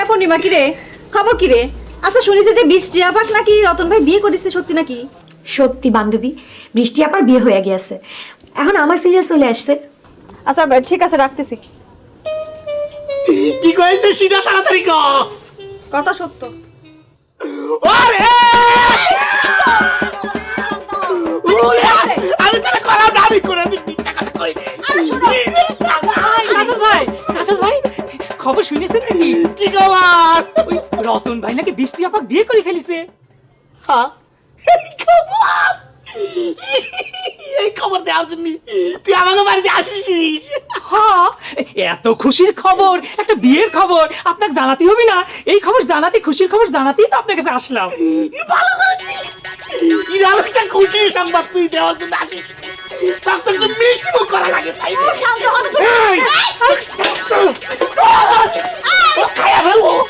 এ পূর্ণিমা কিরে? খবর কিরে? আচ্ছা শুনেছি যে বৃষ্টি আপাক নাকি রতন ভাই বিয়ে করেছে সত্যি নাকি? সত্যি বান্ধবী বৃষ্টি আপার বিয়ে হয়ে গিয়েছে। এখন আমার সিরিয়াল চলে আসছে। আচ্ছা ঠিক আছে রাখতেছি। কি কয়েছে সেটা তাড়াতাড়ি কথা সত্য। ওরে! খবর শুনেছেন নাকি? কি খবর? ওই রতন ভাই নাকি বৃষ্টি আপাক বিয়ে করে ফেলিছে। হ্যাঁ এই খবর? এই খবর দেওয়ার জন্য তুই আমাকে বাড়িতে আসিস হ্যাঁ এত খুশির খবর একটা বিয়ের খবর আপনাকে জানাতে হবে না। এই খবর জানাতে খুশির খবর জানাতেই তো আপনার কাছে আসলাম। ভালো করেছিস? একটা খুশি সংবাদ তুই দেওয়ার জন্য আসিস। তার তো মিষ্টি মুখ করা লাগে তাই না? এই! ও খায়